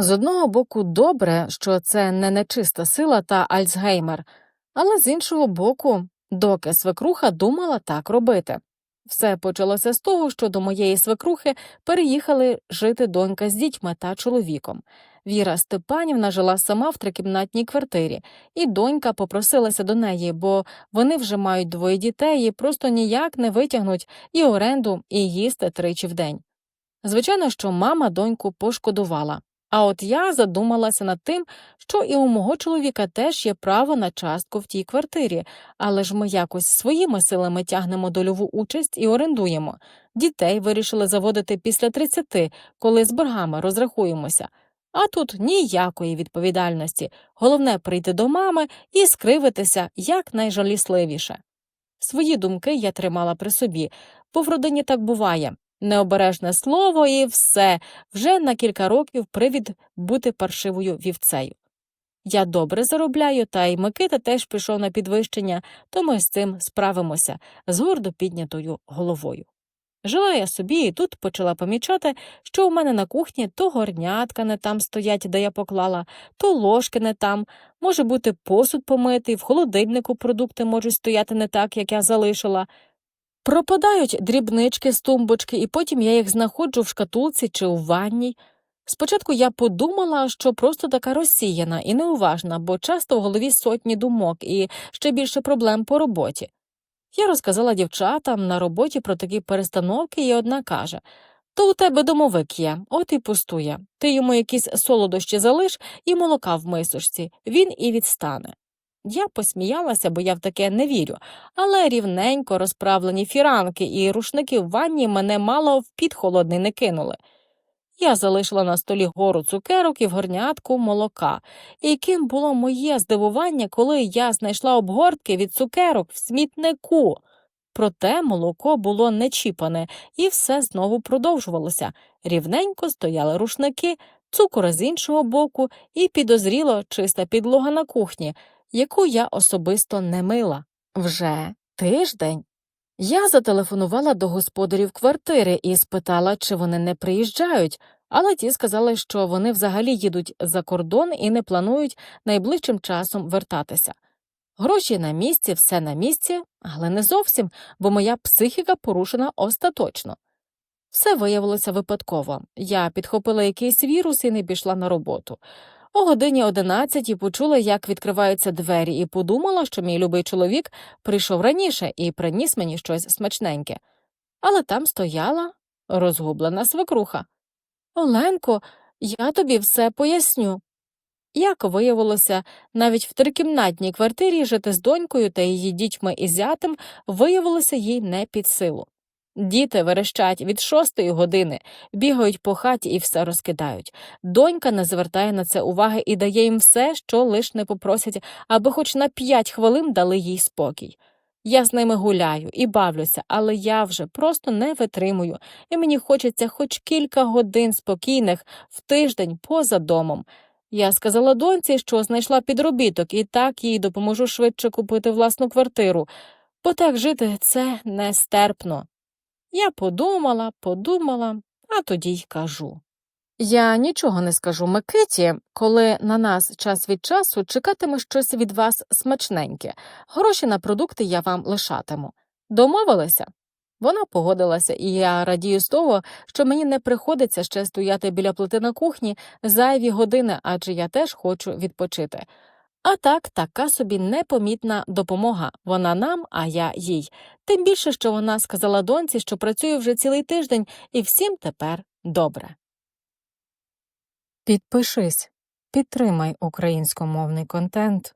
З одного боку, добре, що це не нечиста сила та Альцгеймер, але з іншого боку, доки свекруха думала так робити. Все почалося з того, що до моєї свекрухи переїхали жити донька з дітьми та чоловіком. Віра Степанівна жила сама в трикімнатній квартирі, і донька попросилася до неї, бо вони вже мають двоє дітей і просто ніяк не витягнуть і оренду, і їсти тричі в день. Звичайно, що мама доньку пошкодувала. А от я задумалася над тим, що і у мого чоловіка теж є право на частку в тій квартирі, але ж ми якось своїми силами тягнемо дольову участь і орендуємо. Дітей вирішили заводити після 30, коли з боргами розрахуємося. А тут ніякої відповідальності. Головне прийти до мами і скривитися якнайжалісливіше. Свої думки я тримала при собі, бо в родині так буває. Необережне слово і все вже на кілька років привід бути паршивою вівцею. Я добре заробляю, та й Микита теж пішов на підвищення, то ми з цим справимося з гордо піднятою головою. Жила я собі і тут почала помічати, що у мене на кухні то горнятка не там стоять, де я поклала, то ложки не там, може бути посуд помитий, в холодильнику продукти можуть стояти не так, як я залишила. Пропадають дрібнички з тумбочки, і потім я їх знаходжу в шкатулці чи у ванній. Спочатку я подумала, що просто така розсіяна і неуважна, бо часто в голові сотні думок і ще більше проблем по роботі. Я розказала дівчатам на роботі про такі перестановки, і одна каже То у тебе домовик є, от і пустує. Ти йому якісь солодощі залиш і молока в мисочці, він і відстане. Я посміялася, бо я в таке не вірю, але рівненько розправлені фіранки і рушники в ванні мене мало в під холодний не кинули. Я залишила на столі гору цукерок і в горнятку молока, яким було моє здивування, коли я знайшла обгортки від цукерок в смітнику. Проте молоко було не чіпане, і все знову продовжувалося. Рівненько стояли рушники, цукор з іншого боку, і підозріло чиста підлога на кухні, яку я особисто не мила. Вже тиждень. Я зателефонувала до господарів квартири і спитала, чи вони не приїжджають, але ті сказали, що вони взагалі їдуть за кордон і не планують найближчим часом вертатися. Гроші на місці, все на місці, але не зовсім, бо моя психіка порушена остаточно. Все виявилося випадково. Я підхопила якийсь вірус і не пішла на роботу. О годині одинадцятій почула, як відкриваються двері, і подумала, що мій любий чоловік прийшов раніше і приніс мені щось смачненьке. Але там стояла розгублена свекруха. Оленко, я тобі все поясню. Як виявилося, навіть в трикімнатній квартирі жити з донькою та її дітьми і зятем виявилося їй не під силу. Діти верещать від шостої години, бігають по хаті і все розкидають. Донька не звертає на це уваги і дає їм все, що лиш не попросять, аби хоч на п'ять хвилин дали їй спокій. Я з ними гуляю і бавлюся, але я вже просто не витримую, і мені хочеться хоч кілька годин спокійних в тиждень поза домом. Я сказала доньці, що знайшла підробіток, і так їй допоможу швидше купити власну квартиру, бо так жити це нестерпно. Я подумала, подумала, а тоді й кажу. Я нічого не скажу Микиті, коли на нас час від часу чекатиме щось від вас смачненьке. Гроші на продукти я вам лишатиму. Домовилися? Вона погодилася, і я радію з того, що мені не приходиться ще стояти біля плити на кухні зайві години, адже я теж хочу відпочити. А так, така собі непомітна допомога вона нам, а я їй. Тим більше, що вона сказала доньці, що працює вже цілий тиждень, і всім тепер добре. Підпишись, підтримай українськомовний контент.